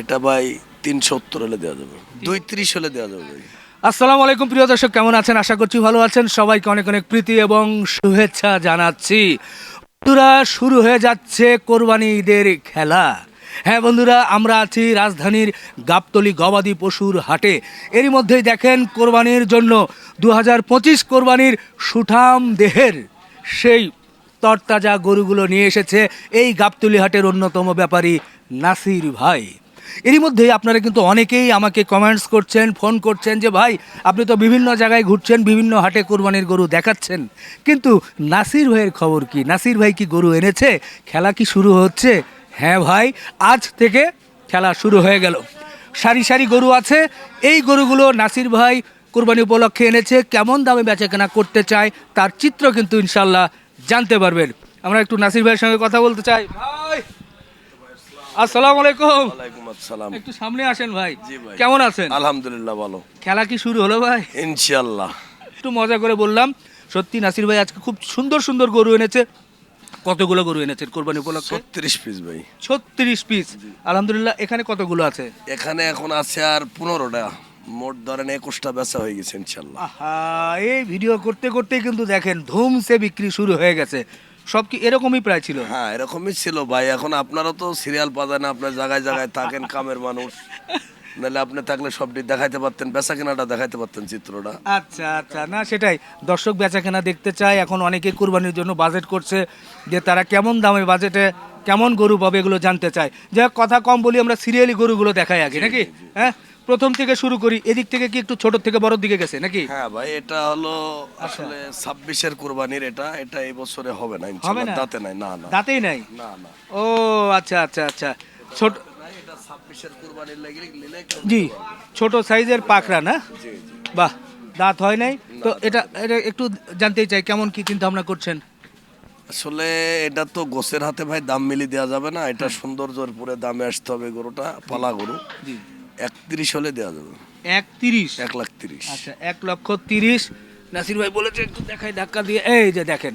এটা ভাই তিন সত্তর হলে দেওয়া যাবে। দুই ত্রিশ হলে দেওয়া যাবে ভাই। আসসালামু আলাইকুম, প্রিয় দর্শক, কেমন আছেন? আশা করছি ভালো আছেন। সবাইকে অনেক অনেক প্রীতি এবং শুভেচ্ছা জানাচ্ছি। বন্ধুরা, শুরু হয়ে যাচ্ছে কোরবানি ঈদের খেলা। হ্যাঁ বন্ধুরা, আমরা আছি রাজধানীর গাবতলি গবাদি পশুর হাটে। এরই মধ্যেই দেখেন কোরবানির জন্য দু হাজার পঁচিশ কোরবানির সুঠাম দেহের সেই তরতাজা গরুগুলো নিয়ে এসেছে এই গাবতলি হাটের অন্যতম ব্যাপারী নাসির ভাই। এরই মধ্যেই আপনারা কিন্তু অনেকেই আমাকে কমেন্টস করছেন ফোন করছেন যে, ভাই, আপনি তো বিভিন্ন জায়গায় ঘুরছেন, বিভিন্ন হাটে কোরবানির গরু দেখাচ্ছেন। কিন্তু নাসির ভাইয়ের খবর কি? নাসির ভাই কি গরু এনেছে? খেলা কি শুরু হচ্ছে? হ্যাঁ ভাই, আজ থেকে খেলা শুরু হয়ে গেল। সারি সারি গরু আছে, এই গরুগুলো নাসির ভাই কোরবানি উপলক্ষে এনেছে, কেমন দামে বেচাকেনা করতে চায়, তার চিত্র কিন্তু ইনশাল্লাহ জানতে পারবেন। আমরা একটু নাসির ভাইয়ের সঙ্গে কথা বলতে চাই। ভাই! আসসালামু আলাইকুম। ওয়ালাইকুম আসসালাম। একটু সামনে আসেন ভাই। জি ভাই। কেমন আছেন? আলহামদুলিল্লাহ ভালো। খেলা কি শুরু হলো ভাই? ইনশাল্লাহ একটু মজা করে বললাম সত্যি নাসির ভাই আজকে খুব সুন্দর সুন্দর গরু এনেছে। কতগুলো গরু এনেছেন কোরবানি উপলক্ষে? ছত্রিশ পিস ভাই। ছত্রিশ পিস আলহামদুলিল্লাহ এখানে কতগুলো আছে? এখানে এখন আছে আর পনেরোটা। মোট ধরেন একুশটা বেচা হয়ে গেছে ইনশাল্লাহ এই ভিডিও করতে করতে কিন্তু দেখেন ধুমসে বিক্রি শুরু হয়ে গেছে। সব কি এরকমই প্রায় ছিল? হ্যাঁ এরকমই ছিল ভাই। এখন আপনারা তো সিরিয়াল পাবেন না আপনার জায়গায় জায়গায় থাকেন কামের মানুষ। নাহলে আপনি থাকলে সবটি দেখাইতে পারতেন বেচা কেনাটা দেখাইতে পারতেন চিত্রটা। আচ্ছা আচ্ছা। না সেটাই। দর্শক বেচাকেনা দেখতে চায় এখন অনেকে কুরবানির জন্য বাজেট করছে যে তারা কেমন দামে বাজেটে কেমন গরু পাবে এগুলো জানতে চায়। যে কথা কম বলি আমরা সিরিয়ালি গরুগুলো দেখাই আগে নাকি? হ্যাঁ? প্রথম থেকে শুরু করি এদিক থেকে কি একটু ছোট থেকে বড় দিকে গেছে নাকি? হ্যাঁ ভাই এটা হলো আসলে ছাব্বিশের কোরবানির এটা এটা এই বছরে হবে না ইনশাল্লাহ না? দাঁতে নাই না না। দাঁতেই নাই? না না। ও আচ্ছা আচ্ছা আচ্ছা। ছোট জি ছোট সাইজের পাকড়া না? বাহ দাঁত হয় নাই? তো এটা এটা একটু জানতেই চাই কেমন কি চিন্তা ভাবনা করছেন? আসলে এটা তো গোসের হাতে ভাই দাম মিলি দেওয়া যাবে না এটা সৌন্দর্যর পুরে দামে আসতে হবে গরুটা পালা গরু। জি। একত্রিশ হলে দেওয়া যাবে। এক তিরিশ এক লাখ তিরিশ। আচ্ছা এক লক্ষ তিরিশ। নাসির ভাই বলেছে একটু দেখাই ধাক্কা দিয়ে এই যে দেখেন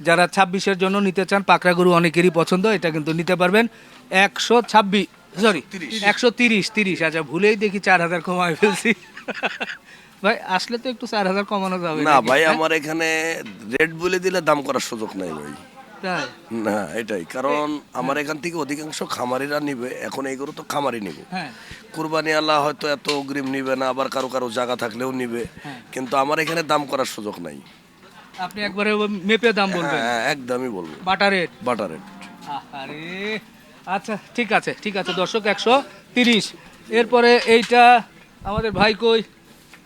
যারা ছাব্বিশের জন্য নিতে চান পাকড়া গরু অনেকেরই পছন্দ এটা কিন্তু নিতে পারবেন। একশো ছাব্বিশ সরি একশো তিরিশ তিরিশ। আচ্ছা ভুলেই দেখি চার হাজার কমায় ফেলছি। ভাই আসলে তো একটু চার হাজার কমানো যাবে না ভাই হ্যাঁ? আমার এখানে রেট বলে দিলে দাম করার সুযোগ নাই ভাই। তাই? না এটাই। কারণ আমার এখান থেকে অধিকাংশ খামারিরা নিবে এখন এই গরু তো খামারি নিবে। হ্যাঁ। কুরবানি আল্লাহ হয়তো এত অগ্রিম নিবে না আবার কারও কারও জায়গা থাকলেও নিবে। হ্যাঁ। কিন্তু আমার এখানে দাম করার সুযোগ নাই। আপনি একবারে মেপে দাম বলবেন? হ্যাঁ একদমই বলব। Butter rate? Butter rate. আরে আচ্ছা ঠিক আছে ঠিক আছে দর্শক একশো তিরিশ। এরপরে এইটা আমাদের ভাই কই?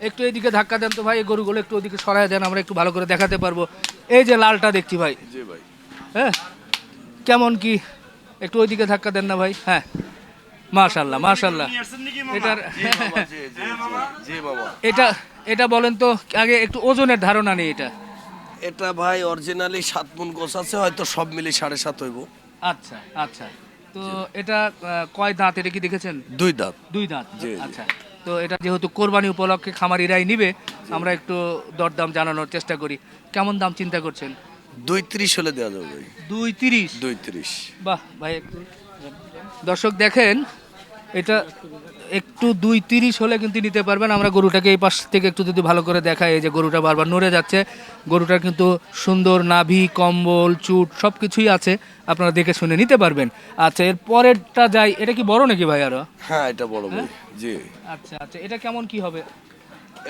একটু এইদিকে ধাক্কা দেন তো ভাই গরুগুলো একটু ওদিকে সরাই দেন আমরা একটু ভালো করে দেখাতে পারব। এই যে লালটা দেখছি ভাই। জি ভাই। হ্যাঁ? কেমন কি? একটু ওইদিকে ধাক্কা দেন না ভাই। হ্যাঁ। মাশাল্লাহ মাশাল্লাহ এটার জি বাবা এটা এটা বলেন তো আগে একটু ওজনের ধারণা নেই এটা। এটা ভাই অরিজিনালি সাত মন গোছ আছে হয়তো সব মিলি সাড়ে সাত হইব। আচ্ছা আচ্ছা। তো এটা কয় দাঁত? এটা কি দেখেছেন? দুই দাঁত। দুই দাঁত। আচ্ছা। তো এটা যেহেতু কোরবানি উপলক্ষে খামারিরাই নিবে আমরা একটু দরদাম জানানোর চেষ্টা করি। কেমন দাম চিন্তা করছেন? দুই ত্রিশ হলে দেওয়া যাবে ভাই। দুই তিরিশ দুই ত্রিশ বাহ ভাই একটু দর্শক দেখেন এটা একটু দুই তিরিশ হলে কিন্তু নিতে পারবেন। আমরা গরুটাকে এই পাশ থেকে একটু যদি ভালো করে দেখাই এই যে গরুটা বারবার নড়ে যাচ্ছে। গরুটার কিন্তু সুন্দর নাভি কম্বল চুট সব কিছুই আছে। আপনারা দেখে শুনে নিতে পারবেন। আচ্ছা এর পরেরটা যাই এটা কি বড় নাকি ভাই আরও? হ্যাঁ এটা বড় ভাই জি। আচ্ছা আচ্ছা এটা কেমন কি হবে?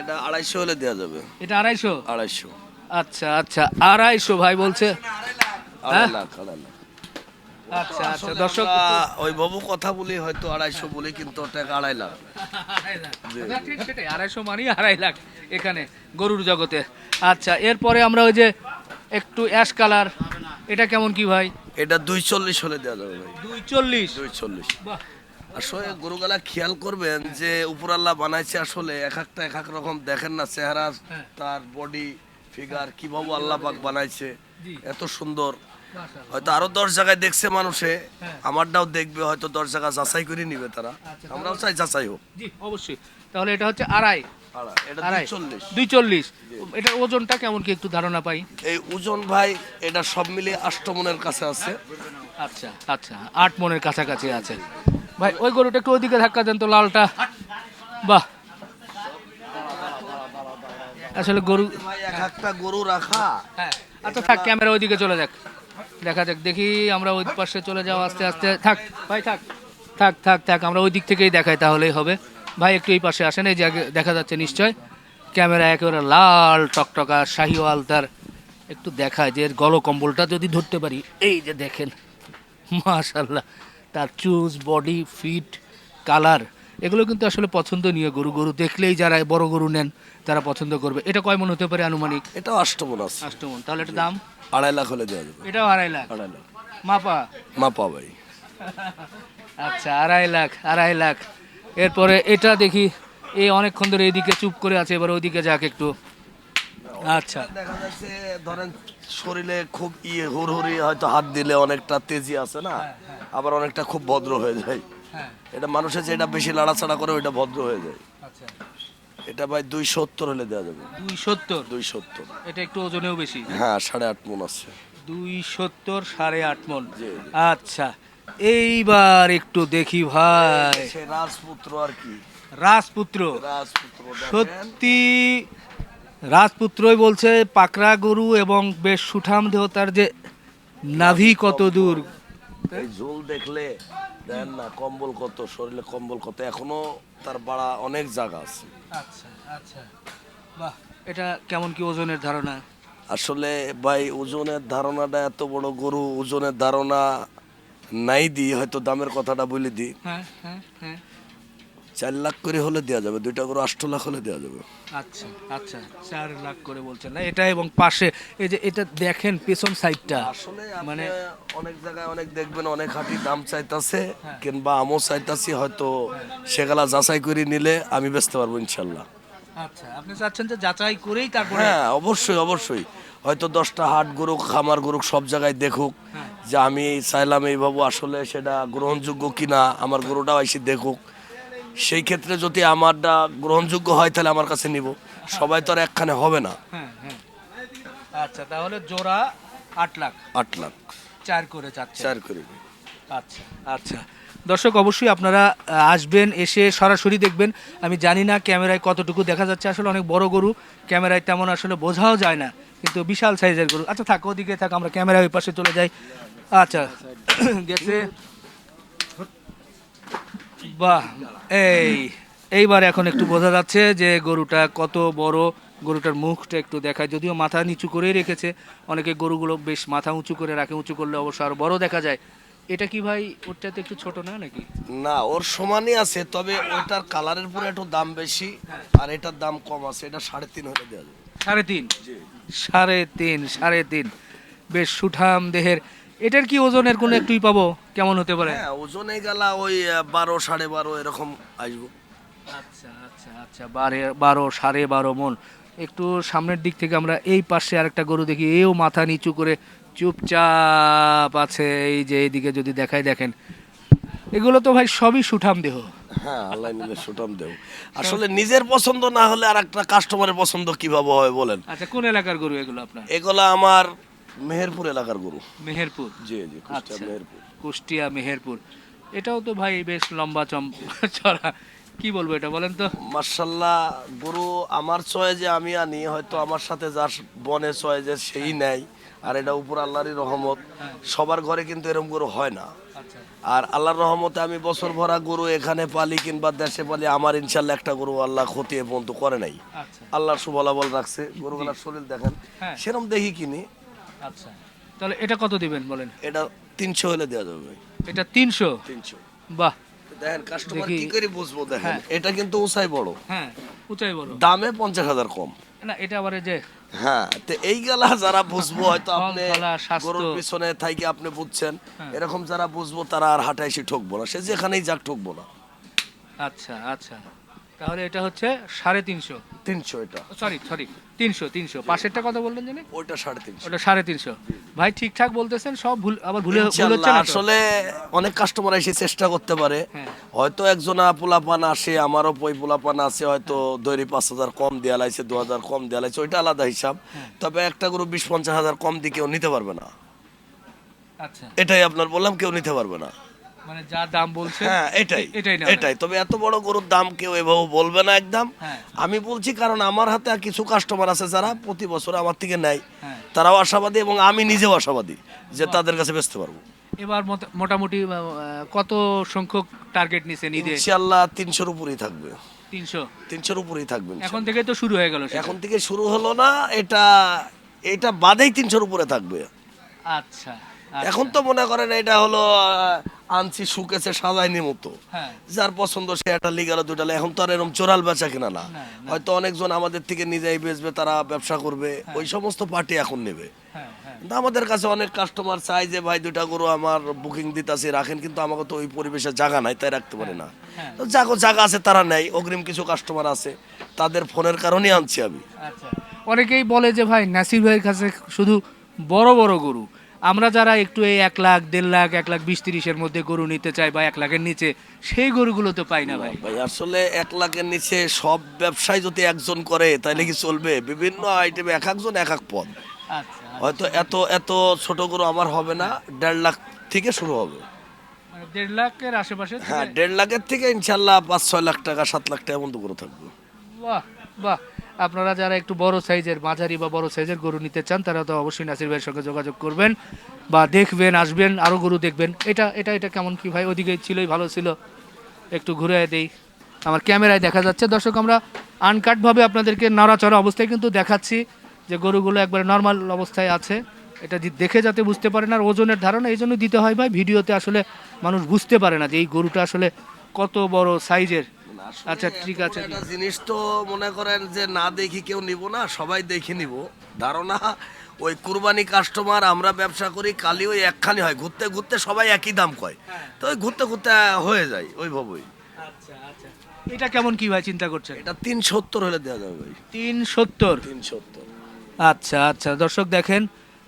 এটা আড়াইশো হলে দেওয়া যাবে। এটা আড়াইশো? আড়াইশো। আচ্ছা আচ্ছা। আড়াইশো ভাই বলছে। আড়াই লাখ আড়াই লাখ। আচ্ছা আচ্ছা। দর্শক আহ, ওই বাবু কথা বলি হয়তো আড়াইশো বলি কিন্তু ওটা আড়াই লাখ। না, ঠিক সেটাই। আড়াইশো মানি আড়াই লাখ এখানে গরুর জগতে। আচ্ছা এরপরে আমরা ওই যে একটু অ্যাশ কালার। এটা কেমন কি ভাই? এটা দুই চল্লিশ হলে দেওয়া যাবে ভাই। দুই চল্লিশ দুই চল্লিশ আসলে গরুগুলা খেয়াল করবেন যে উপর আল্লাহ বানাইছে আসলে এক একটা এক এক রকম। দেখেন না চেহারা হ্যাঁ। তার বডি ফিগার কীভাবে আল্লাহ পাক বানাইছে। এত সুন্দর। হয়তো আরও দশ জায়গায় দেখছে মানুষে। হ্যাঁ। আমারটাও দেখবে হয়তো দশ জায়গা যাচাই করে নিবে তারা। আচ্ছা, আমরাও চাই যাচাই হোক। জি অবশ্যই। তাহলে এটা হচ্ছে আড়াই। দুই চল্লিশ এটার ওজনটা কেমন কি একটু ধারণা পাই? এই ওজন ভাই এটা সব মিলিয়ে আষ্টমনের কাছে আছে। আচ্ছা আচ্ছা। আট মনের কাছাকাছি আছে। ভাই ওই গরুটা একটু ওইদিকে ধাক্কা দেন তো লালটা। বাহ। আসলে গরু এক একটা গরু রাখা। হ্যাঁ আচ্ছা থাক ক্যামেরা ওইদিকে চলে যাক। দেখা যাক দেখি আমরা ওই পাশে চলে যাও আস্তে আস্তে থাক ভাই থাক থাক থাক থাক আমরা ওই দিক থেকেই দেখাই তাহলেই হবে। ভাই একটু এই পাশে আসেন এই যে দেখা যাচ্ছে নিশ্চয়। ক্যামেরা একেবারে লাল টকটকা শাহিওয়াল তার। একটু দেখায় যে এর গলকম্বলটা যদি ধরতে পারি এই যে দেখেন মাশাল্লাহ তার চুজ বডি ফিট কালার এগুলো কিন্তু আসলে পছন্দনীয় গরু। গরু দেখলেই যারা বড় গরু নেন তারা পছন্দ করবে। এটা কয় মন হতে পারে আনুমানিক? এটাও অষ্টমন আছে। আষ্টমন তাহলে এটা দাম? আড়াই লাখ হলে দেওয়া যাবে। এটাও আড়াই লাখ? আড়াই লাখ। মাপা? মাপা ভাই। আচ্ছা আড়াই লাখ আড়াই লাখ। এরপরে এটা দেখি এই অনেকক্ষণ ধরে এদিকে চুপ করে আছে এবার ওইদিকে যাক একটু। আচ্ছা। দেখা যাচ্ছে ধরেন শরীরে খুব ইয়ে হুড়হুড়ি হয়তো হাত দিলে অনেকটা তেজি আছে না? আবার অনেকটা খুব ভদ্র হয়ে যায়। হ্যাঁ। এটা মানুষের যেটা বেশি লাড়াচাড়া করে ওইটা ভদ্র হয়ে যায়। আচ্ছা। এটা ভাই দুই সত্তর হলে দেওয়া যাবে। দুই সত্তর? দুই সত্তর। এটা একটু ওজনেও বেশি? হ্যাঁ সাড়ে আট মন আছে। দুই সত্তর সাড়ে আট মন। আচ্ছা এইবার একটু দেখি ভাই। সে রাজপুত্র আর কি? রাজপুত্র? রাজপুত্র সত্যি রাজপুত্রই বলছে পাকড়া গরু এবং বেশ সুঠাম দেহতার যে নাভি কত দূর। এই ঝোল দেখলে দেন না কম্বল কত শরীরে কম্বল কত এখনও তার বাড়া অনেক জায়গা আছে। আচ্ছা আচ্ছা। বাহ এটা কেমন কি ওজনের ধারণা? আসলে ভাই ওজনের ধারণাটা এত বড় গরু ওজনের ধারণা নাই দি হয়তো দামের কথাটা বলে দি। হ্যাঁ হ্যাঁ হ্যাঁ। চার লাখ করে হলে দেওয়া যাবে দুইটা গরু আষ্ট লাখ হলে দেওয়া যাবে। আচ্ছা আচ্ছা চার লাখ করে বলছেন না? এটা এবং পাশে এই যে এটা দেখেন পেছন সাইডটা আসলে মানে- অনেক জায়গায় অনেক দেখবেন অনেক হাঁটি দাম চাইতাছে কিংবা আমও চাইতাছি হয়তো সেগুলা যাচাই করে নিলে আমি বেচতে পারব ইনশাল্লাহ। আচ্ছা আপনি চাচ্ছেন যে যাচাই করেই তারপরে হ্যাঁ অবশ্যই অবশ্যই। হয়তো দশটা হাট গরুক খামার গরুক সব জায়গায় দেখুক যে আমি চাইলাম এই বাবু আসলে সেটা গ্রহণযোগ্য কিনা আমার গরুটাও এসে দেখুক। সেই ক্ষেত্রে যদি আমারটা গ্রহণযোগ্য হয় তাহলে আমার কাছে নিব। সবাই তো আর একখানে হবে না। হ্যাঁ হ্যাঁ। আচ্ছা তাহলে জোড়া আট লাখ। আট লাখ। চার করে চাচ্ছে। চার করে। আচ্ছা আচ্ছা। দর্শক অবশ্যই আপনারা আসবেন এসে সরাসরি দেখবেন। আমি জানি না ক্যামেরায় কতটুকু দেখা যাচ্ছে। আসলে অনেক বড় গরু ক্যামেরায় তেমন আসলে বোঝাও যায় না। কিন্তু বিশাল সাইজের গরু। আচ্ছা থাক ওদিকে থাক আমরা ক্যামেরা ওই পাশে চলে যাই। আচ্ছা গেছে। বাহ এই এইবার এখন একটু বোঝা যাচ্ছে যে গরুটা কত বড় গরুটার মুখটা একটু দেখায়। যদিও মাথা নিচু করেই রেখেছে অনেকে গরুগুলো বেশ মাথা উঁচু করে রাখে উঁচু করলে অবশ্য আরও বড় দেখা যায়। এটা কি ভাই ওরটাতে একটু ছোট না নাকি? না ওর সমানই আছে তবে ওটার কালারের পরে একটু দাম বেশি আর এটার দাম কম আছে এটা সাড়ে তিন হলে দেওয়া যাবে। সাড়ে তিন? সাড়ে তিন সাড়ে তিন। বেশ সুঠাম দেহের এটার কি ওজনের কোনো একটুই পাবো? কেমন হতে পারে? হ্যাঁ ওজনে গেলা ওই বারো সাড়ে বারো এরকম আসব। আচ্ছা আচ্ছা আচ্ছা বারে বারো সাড়ে বারো মন। একটু সামনের দিক থেকে আমরা এই পাশে আরেকটা গরু দেখি এও মাথা নিচু করে চুপচাপ আছে। এই যে এইদিকে যদি দেখাই দেখেন। এগুলো তো ভাই সবই সুঠাম দেহ। হ্যাঁ আল্লাহ নিলে সুটাম দেব আসলে নিজের পছন্দ না হলে আর একটা কাস্টমারের পছন্দ কীভাবে হয় বলেন? আচ্ছা কোন এলাকার গরু এগুলো আপনার? এগুলো আমার মেহেরপুর এলাকার গরু। মেহেরপুর? জি জি কুষ্টিয়া আচ্ছা। মেহেরপুর। কুষ্টিয়া মেহেরপুর। এটাও তো ভাই বেশ লম্বা চম চড়া। কি বলব এটা বলেন তো? মার্শাল্লাহ গরু আমার চয়ে যে আমি আনি হয়তো আমার সাথে যার বনে চয়ে যে সেই নেয় আর এটা উপর আল্লাহরই রহমত। সবার ঘরে কিন্তু এরকম গরু হয় না। আচ্ছা। আর আল্লাহর রহমতে আমি বছর ভরা গরু এখানে পালি কিংবা দেশে পালি আমার ইনশাল্লাহ একটা গরু আল্লাহ ক্ষতি এ পর্যন্ত করে নাই। আচ্ছা। আল্লাহর সুবলাবল রাখছে। গরুগুলার শরীর দেখেন হ্যাঁ। সেরকম দেখি কিনি। আচ্ছা। তাহলে এটা কত দিবেন বলেন? এটা তিনশো হলে দেওয়া যাবে ভাই। এটা তিনশো? তিনশো। বাহ। দেখেন কাস্টমার কি করে বুঝব দেখেন? হ্যাঁ। এটা কিন্তু উঁচাই বড়। হ্যাঁ উঁচাই বড়। দামে পঞ্চাশ হাজার কম। না এটা আবার এই যে হ্যাঁ তো এই গেলা যারা বুঝব হয়তো ফল, আপনি গরুর পিছনে থাইকে আপনি বুঝছেন। হ্যাঁ। এরকম যারা বুঝব তারা আর হাটে এসে ঠকবো না। সে যেখানেই যাক ঠকবো না। আচ্ছা আচ্ছা। তাহলে এটা হচ্ছে সাড়ে তিনশো। তিনশো এটা। Sorry sorry. তিনশো তিনশো। পাশেরটা কত বললেন জানি? ওইটা সাড়ে তিনশো। ওটা সাড়ে তিনশো। ভাই ঠিকঠাক বলতেছেন সব ভুল আবার ভুলে ভুল হচ্ছে না আসলে অনেক কাস্টমার এসে চেষ্টা করতে পারে। হ্যাঁ। হয়তো একজনা পোলাপান আসে আমারও পই পোলাপান আছে হয়তো দৈরি পাঁচ হাজার কম দেওয়া লাগছে দু হাজার কম দেওয়া লাগছে ওইটা আলাদা হিসাব। হ্যাঁ। তবে একটা গরু বিশ পঞ্চাশ হাজার কম দিয়ে কেউ নিতে পারবে না। আচ্ছা। এটাই আপনার বললাম কেউ নিতে পারবে না। মানে যা দাম বলছে হ্যাঁ এটাই এটাই এটাই। তবে এত বড় গরুর দাম কেউ এভাবে বলবে না একদম। হ্যাঁ। আমি বলছি কারণ আমার হাতে কিছু কাস্টমার আছে যারা প্রতি বছর আমার থেকে নেয় হ্যাঁ। তারাও আশাবাদী এবং আমি নিজেও আশাবাদী যে তাদের কাছে বেচতে পারব। এবার মোটামুটি কত সংখ্যক টার্গেট নিছেন ঈদে? ইনশাল্লাহ তিনশোর উপরেই থাকবে। তিনশো? তিনশোর উপরেই থাকবে এখন থেকে তো শুরু হয়ে গেল এখন থেকে শুরু হলো না এটা এটা বাদেই তিনশোর উপরে থাকবে। আচ্ছা। এখন তো মনে করেন এটা হলো আনছি শুকেছে সাজাইনি মতো। হ্যাঁ। যার পছন্দ সে একটা লিগাল দুইটা লে- এখন তো আর এরকম চোরাল বেচা কিনা না। না, হয়তো অনেকজন আমাদের থেকে নিজেই বেচবে তারা ব্যবসা করবে ওই সমস্ত পার্টি এখন নেবে। হ্যাঁ হ্যাঁ। কিন্তু আমাদের কাছে অনেক কাস্টমার চাই যে ভাই দুইটা গরু আমার বুকিং দিতাছে রাখেন। কিন্তু আমাকে তো ওই পরিবেশে জায়গা নাই তাই রাখতে পারে না। হ্যাঁ। তো যাগো জায়গা আছে তারা নেই অগ্রিম কিছু কাস্টমার আছে তাদের ফোনের কারণেই আনছি আমি। আচ্ছা। অনেকেই বলে যে ভাই নাসির ভাইয়ের কাছে শুধু বড় বড় গরু। আমরা যারা একটু এই এক লাখ দেড় লাখ এক লাখ বিশ তিরিশের মধ্যে গরু নিতে চাই বা এক লাখের নিচে সেই গরুগুলো তো পাই না ভাই। ভাই আসলে এক লাখের নিচে সব ব্যবসায় যদি একজন করে তাহলে কি চলবে? বিভিন্ন আইটেমে এক একজন এক এক পদ। আচ্ছা হয়তো এত এত ছোট গরু আমার হবে না দেড় লাখ থেকে শুরু হবে। মানে দেড় লাখের আশেপাশে হ্যাঁ দেড় লাখের থেকে ইনশাল্লাহ পাঁচ ছয় লাখ টাকা সাত লাখ টাকা মতো গরু থাকবে। বাহ বাহ। আপনারা যারা একটু বড় সাইজের মাঝারি বা বড় সাইজের গরু নিতে চান, তারা তো অবশ্যই নাসির ভাইয়ের সঙ্গে যোগাযোগ করবেন বা দেখবেন, আসবেন আরও গরু দেখবেন। এটা এটা এটা কেমন কি ভাই? ওদিকে ছিলই, ভালো ছিল। একটু ঘুরে দেই। আমার ক্যামেরায় দেখা যাচ্ছে। দর্শক, আমরা আনকাটভাবে আপনাদেরকে নড়াচড়া অবস্থায় কিন্তু দেখাচ্ছি যে গরুগুলো একবারে নর্মাল অবস্থায় আছে। এটা দেখে যাতে বুঝতে পারেন আর ওজনের ধারণা এই জন্য দিতে হয় ভাই। ভিডিওতে আসলে মানুষ বুঝতে পারে না যে এই গরুটা আসলে কত বড় সাইজের। আচ্ছা ঠিক আছে একটা জিনিস তো মনে করেন যে না দেখি কেউ নিব না সবাই দেখে নিব। ধারণা ওই কুরবানি কাস্টমার আমরা ব্যবসা করি কালি ওই একখানি হয় ঘুরতে ঘুরতে সবাই একই দাম কয়। তো ওই ঘুরতে ঘুরতে হয়ে যায় ওইভাবেই আচ্ছা আচ্ছা। এটা কেমন কি ভাই চিন্তা করছেন? এটা তিন সত্তর হলে দেওয়া যাবে ভাই। তিন সত্তর? তিন সত্তর। আচ্ছা আচ্ছা। দর্শক দেখেন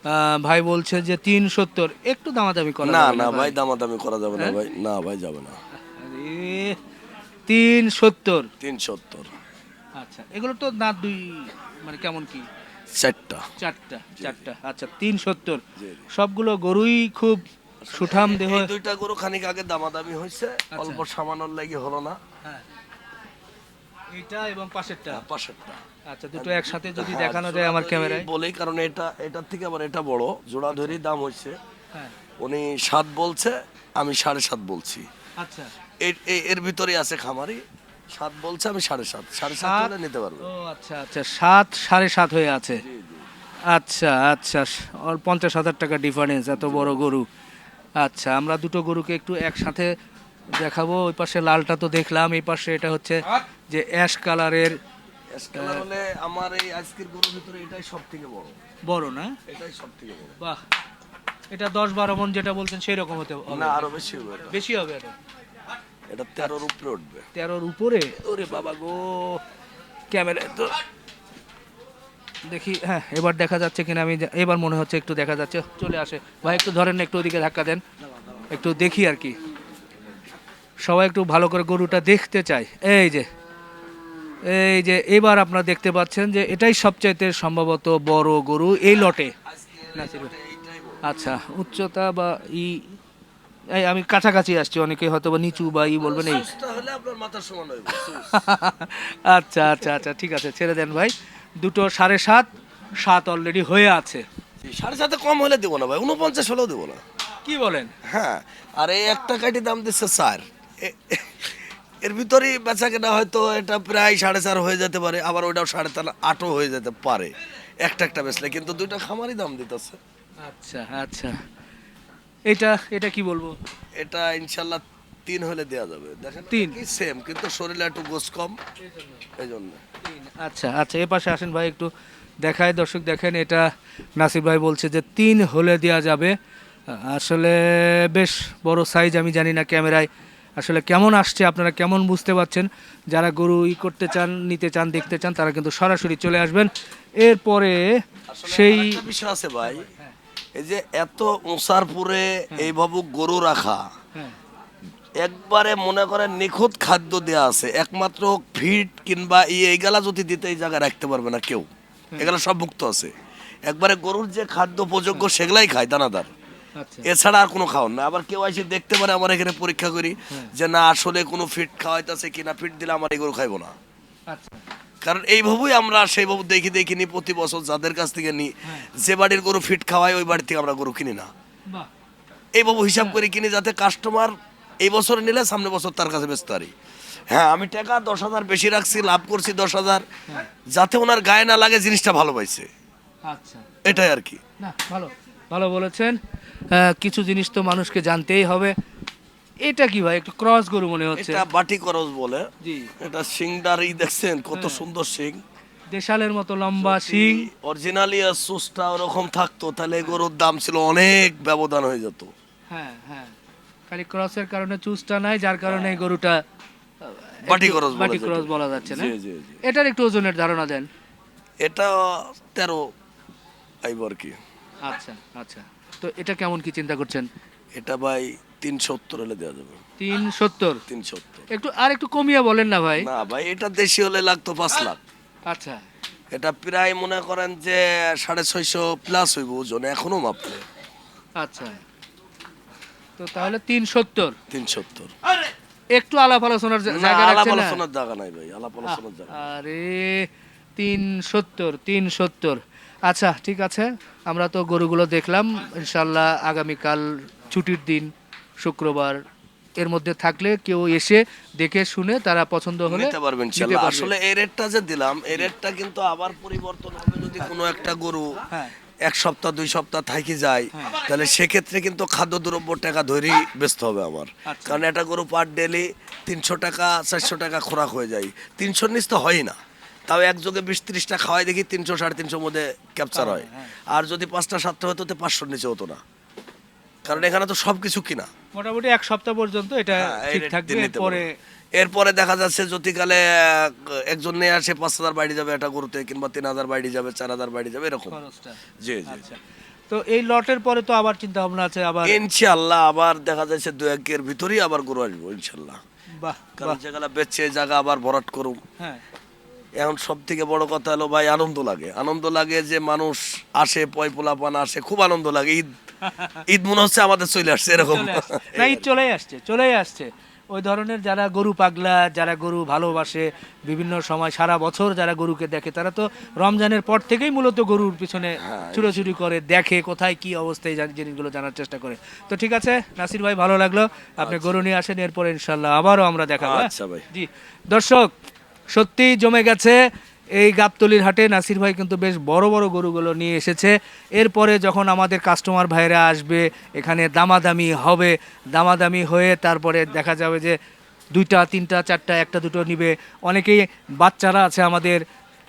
আহ, ভাই বলছে যে তিন সত্তর। একটু দামাদামি করা না না ভাই দামাদামি করা যাবে না ভাই। না ভাই যাবে না। তিন সত্তর তিন সত্তর আচ্ছা এগুলো তো না দুই মানে কেমন কি? চারটা। চারটা চারটা আচ্ছা তিন সত্তর। সবগুলো গরুই খুব সুঠাম দেহ। দুইটা গরু খানিক আগে দামাদামি হয়েছে অল্প সামানোর লাগি হলো না। হ্যাঁ। এটা এবং পাশেরটা? পাশেরটা। আচ্ছা দুটো একসাথে যদি হ্যাঁ, দেখানো যায় আমার ক্যামেরায়। বলেই কারণ এটা এটার থেকে আবার এটা বড়। জোড়া ধরি দাম হচ্ছে হ্যাঁ। উনি সাত বলছে আমি সাড়ে সাত বলছি। আচ্ছা। এর- ভিতরে আছে খামারি। সাত বলছে আমি সাড়ে সাত। সাড়ে সাত? হলে নিতে পারব। ও আচ্ছা আচ্ছা সাত সাড়ে সাত হয়ে আছে। আচ্ছা আচ্ছা ওর পঞ্চাশ হাজার টাকা ডিফারেন্স এত বড় গরু। আচ্ছা আমরা দুটো গরুকে একটু একসাথে দেখাবো। ওই পাশে লালটা তো দেখলাম এই পাশে এটা হচ্ছে যে অ্যাশ কালারের অ্যাশ কালার হলে আমার এই আজকের গরুর ভিতরে এটাই সব থেকে বড়। বড় না? এটাই সব থেকে বড়। বাহ! এটা দশ বারো মন যেটা বলছেন সেই রকম হতে হবে। না আরও বেশি হবে। বেশি হবে এটা? এটা তেরোর উপরে উঠবে। তেরোর উপরে? ওরে বাবা গো। ক্যামেরা তো দেখি হ্যাঁ এবার দেখা যাচ্ছে কিনা আমি এবার মনে হচ্ছে একটু দেখা যাচ্ছে। চলে আসে। ভাই একটু ধরেন না, একটু ওদিকে ধাক্কা দেন। একটু দেখি আর কি। সবাই একটু ভালো করে গরুটা দেখতে চায় এই যে এই যে এবার আপনারা দেখতে পাচ্ছেন যে এটাই সবচাইতে সম্ভবত বড় গরু এই লটে। আচ্ছা উচ্চতা বা ই এই আমি কাছাকাছি আসছি অনেকে হয়তো বা নিচু বা ই বলবেন এই। সুস্থ আপনার মাথার সমান হইবে আচ্ছা আচ্ছা আচ্ছা ঠিক আছে ছেড়ে দেন ভাই। দুটো সাড়ে সাত সাত অলরেডি হয়ে আছে। সাড়ে সাথে কম হলে দেবো না ভাই উনপঞ্চাশ হলেও দেবো না। কি বলেন? হ্যাঁ আর এই একটা কাটি দাম দিচ্ছে এ- এর ভিতরেই বেচা কেনা হয়তো এটা প্রায় সাড়ে চার হয়ে যেতে পারে আবার ওইটাও সাড়ে চার আটও হয়ে যেতে পারে। একটা একটা বেচলে কিন্তু দুইটা খামারই দাম দিতেছে। আচ্ছা আচ্ছা। এটা এটা কি বলব? এটা ইনশাল্লাহ তিন হলে দেওয়া যাবে। দেখেন তিন? কি সেম কিন্তু শরীরে একটু গোস কম। এই জন্য আচ্ছা আচ্ছা এ পাশে আসেন ভাই একটু দেখায় দর্শক দেখেন এটা নাসির ভাই বলছে যে তিন হলে দেওয়া যাবে। আসলে বেশ বড় সাইজ আমি জানি না ক্যামেরায় আসলে কেমন আসছে আপনারা কেমন বুঝতে পারছেন? যারা গরু ই করতে চান নিতে চান দেখতে চান তারা কিন্তু সরাসরি চলে আসবেন। এরপরে সেই বিষয় আছে ভাই এই যে এত উঁচার পুরে এইভাবে গরু রাখা একবারে মনে করেন নিখুঁত খাদ্য দেয়া আছে একমাত্র ফিট কিংবা ই এইগুলা যদি দিতে এই জায়গায় রাখতে পারবে না কেউ। এগুলা সব মুক্ত আছে। একবারে গরুর যে খাদ্য উপযোগ্য সেগুলাই খায় দানাদার। আচ্ছা। এছাড়া আর কোনো খাওয়ান না। আবার কেউ এসে দেখতে পারে আমার এখানে পরীক্ষা করি। যে না আসলে কোনো ফিট খাওয়াইতেছে কিনা ফিট দিলে আমার এই গরু খাইবো না। আচ্ছা। কারণ এইভাবেই আমরা সেইভাবে দেখি দেখি নি প্রতি বছর যাদের কাছ থেকে নিই হ্যাঁ। যে বাড়ির গরু ফিট খাওয়াই ওই বাড়ি থেকে আমরা গরু কিনি না। এইভাবে হিসাব করে কিনি যাতে কাস্টমার এই বছর নিলে সামনে বছর তার কাছে ব্যস্ত পারি হ্যাঁ আমি টাকা দশ হাজার বেশি রাখছি লাভ করছি দশ হাজার হ্যাঁ। যাতে ওনার গায়ে না লাগে জিনিসটা ভালো পাইছে। আচ্ছা। এটাই আর কি। না ভালো ভালো বলেছেন। কিছু জিনিস তো মানুষকে জানতেই হবে। এটা কি ভাই? একটু ক্রস গরু মনে হচ্ছে। এটা বাটি করজ বলে। জি। এটা সিংটার ই দেখছেন কত হ্যাঁ। সুন্দর সিং দেশালের মতো লম্বা শিং। অরিজিনালি আর সুসটা ওরকম থাকতো তাহলে গরুর দাম ছিল অনেক ব্যবধান হয়ে যেত। হ্যাঁ হ্যাঁ। খালি ক্রসের কারণে চুজটা নাই যার কারণে এই গরুটা বাটি ক্রস বাটি ক্রস বলা যাচ্ছে না? জি, জি, জি। এটার একটু ওজনের ধারণা দেন। এটা তেরো আইব আর কি। আচ্ছা আচ্ছা। তো এটা কেমন কি চিন্তা করছেন? এটা ভাই তিন সত্তর হলে দেওয়া যাবে। তিন সত্তর তিন সত্তর একটু আর একটু কমিয়ে বলেন না ভাই। না ভাই এটা দেশি হলে লাগতো পাঁচ লাখ। আচ্ছা। এটা প্রায় মনে করেন যে সাড়ে ছয়শো প্লাস হইব ওজন এখনও মাপলে। আচ্ছা। তো তাহলে তিন সত্তর তিন সত্তর একটু আলাপ আলোচনার জায়গা আলাপ আলোচনার জায়গা নাই ভাই আলাপ আলোচনার জায়গা আরে তিন সত্তর তিন সত্তর আচ্ছা ঠিক আছে। আমরা তো গরুগুলো দেখলাম। ইনশাল্লাহ আগামীকাল ছুটির দিন। শুক্রবার এর মধ্যে থাকলে কেউ এসে দেখে শুনে তারা পছন্দ হলে নিতে পারবেন। আসলে এই রেটটা যে দিলাম এই রেটটা কিন্তু আবার পরিবর্তন হবে যদি কোনো একটা গরু হ্যাঁ। এক সপ্তাহ দুই সপ্তাহ থাকি যায় তাহলে সেক্ষেত্রে কিন্তু খাদ্যদ্রব্য টাকা ধরেই ব্যস্ত হবে আমার। আচ্ছা। কারণ একটা গরু পার ডেলি তিনশো টাকা চারশো টাকা খোরাক হয়ে যায়। তিনশোর নিচ তো হয়ই না। তাও একযোগে বিশ ত্রিশটা খাওয়াই দেখি তিনশো সাড়ে তিনশোর মধ্যে ক্যাপচার হয়। হ্যাঁ। আর যদি পাঁচটা সাতটা হতো তো পাঁচশোর নিচে হতো না। কারণ এখানে তো সব কিছু কিনা। মোটামুটি এক সপ্তাহ পর্যন্ত এটা হ্যাঁ, ঠিক থাকবে পরে এরপরে দেখা যাচ্ছে যতিকালে একজন নিয়ে আসে পাঁচ হাজার বাইরে যাবে একটা গরুতে কিংবা তিন হাজার বাইরে যাবে চার হাজার বাইরে যাবে এরকম। জি জি। আচ্ছা। তো এই লটের পরে তো আবার চিন্তা ভাবনা আছে আবার ইনশাল্লাহ আবার দেখা যাচ্ছে দু একের ভিতরেই আবার গরু আসব ইনশাল্লাহ বাহ কারণ যেগুলা বেচছে জায়গা আবার ভরাট করুম হ্যাঁ। এখন সব থেকে বড় কথা হলো ভাই আনন্দ লাগে। আনন্দ লাগে যে মানুষ আসে পয় পোলাপান আসে খুব আনন্দ লাগে। ঈদ ঈদ মনে হচ্ছে আমাদের চলে আসছে এরকম। চলে। না ঈদ চলেই আসছে চলেই আসছে। ওই ধরনের যারা গরু পাগলা যারা গরু ভালোবাসে বিভিন্ন সময় সারা বছর যারা গরুকে দেখে তারা তো রমজানের পর থেকেই মূলত গরুর পিছনে হ্যাঁ, ছুটোছুটি করে দেখে কোথায় কি অবস্থায় জানি- জিনিসগুলো জানার চেষ্টা করে। তো ঠিক আছে নাসির ভাই ভালো লাগল। আপনি গরু নিয়ে আসেন এরপরে ইনশাল্লাহ আবারও আমরা দেখাবো হ্যাঁ? আচ্ছা ভাই। জি দর্শক সত্যি জমে গেছে। এই গাবতলির হাটে নাসির ভাই কিন্তু বেশ বড় বড় গরুগুলো নিয়ে এসেছে। এরপরে যখন আমাদের কাস্টমার ভাইরা আসবে, এখানে দামাদামি হবে। দামাদামি হয়ে তারপরে দেখা যাবে যে দুইটা, তিনটা, চারটা, একটা, দুটো নিবে। অনেকেই বাচ্চারা আছে আমাদের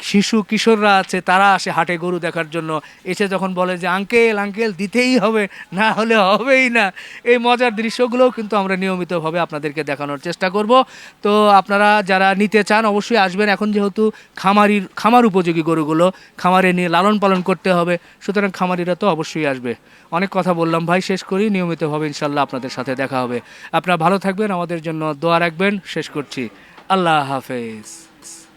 শিশু কিশোররা আছে, তারা আসে হাটে গরু দেখার জন্য। এসে যখন বলে যে, আঙ্কেল আঙ্কেল, দিতেই হবে, না হলে হবেই না। এই মজার দৃশ্যগুলোও কিন্তু আমরা নিয়মিতভাবে আপনাদেরকে দেখানোর চেষ্টা করব। তো আপনারা যারা নিতে চান, অবশ্যই আসবেন। এখন যেহেতু খামারির, খামার উপযোগী গরুগুলো, খামারে নিয়ে লালন পালন করতে হবে, সুতরাং খামারিরা তো অবশ্যই আসবে। অনেক কথা বললাম ভাই, শেষ করি। নিয়মিতভাবে ইনশাল্লাহ আপনাদের সাথে দেখা হবে। আপনারা ভালো থাকবেন, আমাদের জন্য দোয়া রাখবেন। শেষ করছি। আল্লাহ হাফেজ।